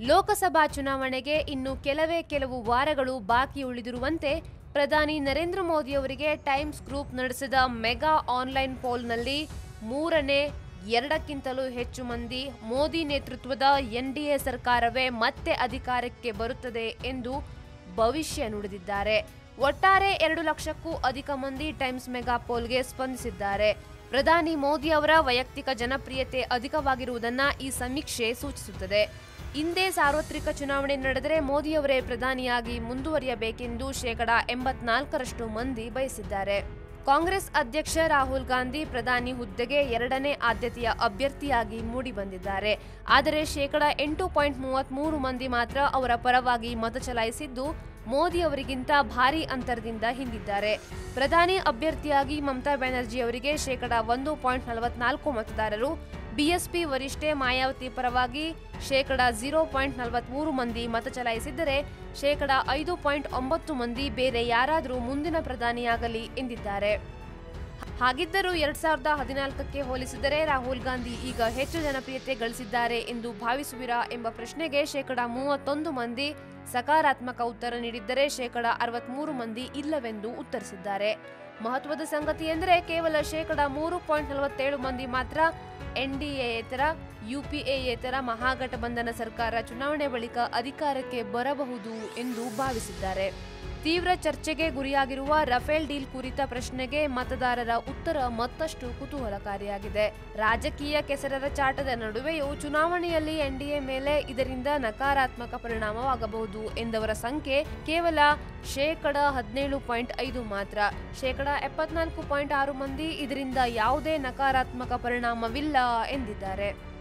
ಲೋಕಸಭಾ ಚುನಾವಣೆಗೆ ಇನ್ನು ಕೆಲವೇ ಕೆಲವು ವಾರಗಳು ಬಾಕಿ ಉಳಿದಿರುವಂತೆ ಪ್ರಧಾನಿ ನರೇಂದ್ರ ಮೋದಿ ಅವರಿಗೆ ಟೈಮ್ಸ್ ಗ್ರೂಪ್ ನಡೆಸಿದ ಮೆಗಾ ಆನ್ಲೈನ್ ಪೋಲ್ನಲ್ಲಿ ಮೂರನೇ, ಎರಡಕ್ಕಿಂತಲೂ ಹೆಚ್ಚು ಮಂದಿ ಮೋದಿ ನೇತೃತ್ವದ ಎನ್ಡಿಎ ಸರ್ಕಾರವೇ ಮತ್ತೆ ಅಧಿಕಾರಕ್ಕೆ ಬರುತ್ತದೆ ಎಂದು ಭವಿಷ್ಯ ನುಡಿದಿದ್ದಾರೆ. ಒಟ್ಟಾರೆ ಎರಡು ಲಕ್ಷಕ್ಕೂ ಅಧಿಕ ಮಂದಿ ಟೈಮ್ಸ್ ಮೆಗಾ ಪೋಲ್ಗೆ ಸ್ಪಂದಿಸಿದ್ದಾರೆ. ಪ್ರಧಾನಿ ಮೋದಿ ಅವರ ವೈಯಕ್ತಿಕ ಜನಪ್ರಿಯತೆ ಅಧಿಕವಾಗಿರುವುದನ್ನ ಈ ಸಮೀಕ್ಷೆ ಸೂಚಿಸುತ್ತದೆ. ಹಿಂದೆ ಸಾರ್ವತ್ರಿಕ ಚುನಾವಣೆ ನಡೆದರೆ ಮೋದಿಯವರೇ ಪ್ರಧಾನಿಯಾಗಿ ಮುಂದುವರಿಯಬೇಕೆಂದು ಶೇಕಡಾ ಎಂಬತ್ನಾಲ್ಕರಷ್ಟು ಮಂದಿ ಬಯಸಿದ್ದಾರೆ. ಕಾಂಗ್ರೆಸ್ ಅಧ್ಯಕ್ಷ ರಾಹುಲ್ ಗಾಂಧಿ ಪ್ರಧಾನಿ ಹುದ್ದೆಗೆ ಎರಡನೇ ಆದ್ಯತೆಯ ಅಭ್ಯರ್ಥಿಯಾಗಿ ಮೂಡಿಬಂದಿದ್ದಾರೆ. ಆದರೆ ಶೇಕಡಾ ಎಂಟು ಪಾಯಿಂಟ್ ಮೂವತ್ಮೂರು ಮಂದಿ ಮಾತ್ರ ಅವರ ಪರವಾಗಿ ಮತ ಚಲಾಯಿಸಿದ್ದು, ಮೋದಿ ಅವರಿಗಿಂತ ಭಾರಿ ಅಂತರದಿಂದ ಹಿಂದಿದ್ದಾರೆ. ಪ್ರಧಾನಿ ಅಭ್ಯರ್ಥಿಯಾಗಿ ಮಮತಾ ಬ್ಯಾನರ್ಜಿ ಅವರಿಗೆ ಶೇಕಡಾ ಒಂದು ಪಾಯಿಂಟ್ ನಲವತ್ನಾಲ್ಕು ಮತದಾರರು ಬಿಎಸ್ಪಿ ವರಿಷ್ಠೆ ಮಾಯಾವತಿ ಪರವಾಗಿ ಶೇಕಡಾ ಝೀರೋ ಪಾಯಿಂಟ್ ನಲವತ್ಮೂರು ಮಂದಿ ಮತ ಚಲಾಯಿಸಿದ್ದರೆ ಶೇಕಡಾ ಐದು ಪಾಯಿಂಟ್ ಒಂಬತ್ತು ಮಂದಿ ಬೇರೆ ಯಾರಾದರೂ ಮುಂದಿನ ಪ್ರಧಾನಿಯಾಗಲಿ ಎಂದಿದ್ದಾರೆ. ಹಾಗಿದ್ದರೂ ಎರಡ್ ಸಾವಿರದ ಹದಿನಾಲ್ಕಕ್ಕೆ ಹೋಲಿಸಿದರೆ ರಾಹುಲ್ ಗಾಂಧಿ ಈಗ ಹೆಚ್ಚು ಜನಪ್ರಿಯತೆ ಗಳಿಸಿದ್ದಾರೆ ಎಂದು ಭಾವಿಸುವಿರಾ ಎಂಬ ಪ್ರಶ್ನೆಗೆ ಶೇಕಡಾ ಮೂವತ್ತೊಂದು ಮಂದಿ ಸಕಾರಾತ್ಮಕ ಉತ್ತರ ನೀಡಿದ್ದರೆ ಶೇಕಡಾ ಅರವತ್ಮೂರು ಮಂದಿ ಇಲ್ಲವೆಂದು ಉತ್ತರಿಸಿದ್ದಾರೆ. ಮಹತ್ವದ ಸಂಗತಿ ಎಂದರೆ ಕೇವಲ ಶೇಕಡಾ ಮೂರು ಪಾಯಿಂಟ್ ನಲವತ್ತೇಳು ಮಂದಿ ಮಾತ್ರ ಎನ್ಡಿಎಯೇತರ ಯುಪಿಎಯೇತರ ಮಹಾಗಠಬಂಧನ ಸರ್ಕಾರ ಚುನಾವಣೆ ಬಳಿಕ ಅಧಿಕಾರಕ್ಕೆ ಬರಬಹುದು ಎಂದು ಭಾವಿಸಿದ್ದಾರೆ. ತೀವ್ರ ಚರ್ಚೆಗೆ ಗುರಿಯಾಗಿರುವ ರಫೇಲ್ ಡೀಲ್ ಕುರಿತ ಪ್ರಶ್ನೆಗೆ ಮತದಾರರ ಉತ್ತರ ಮತ್ತಷ್ಟು ಕುತೂಹಲಕಾರಿಯಾಗಿದೆ. ರಾಜಕೀಯ ಕೆಸರದ ಚಾಟದ ನಡುವೆಯೂ ಚುನಾವಣೆಯಲ್ಲಿ ಎನ್ಡಿಎ ಮೇಲೆ ಇದರಿಂದ ನಕಾರಾತ್ಮಕ ಪರಿಣಾಮವಾಗಬಹುದು ಎಂದವರ ಸಂಖ್ಯೆ ಕೇವಲ ಶೇಕಡ ಹದಿನೇಳು ಪಾಯಿಂಟ್ ಐದು ಮಾತ್ರ. ಶೇಕಡ ಎಪ್ಪತ್ನಾಲ್ಕು ಪಾಯಿಂಟ್ ಆರು ಮಂದಿ ಇದರಿಂದ ಯಾವುದೇ ನಕಾರಾತ್ಮಕ ಪರಿಣಾಮವಿಲ್ಲ ಎಂದಿದ್ದಾರೆ.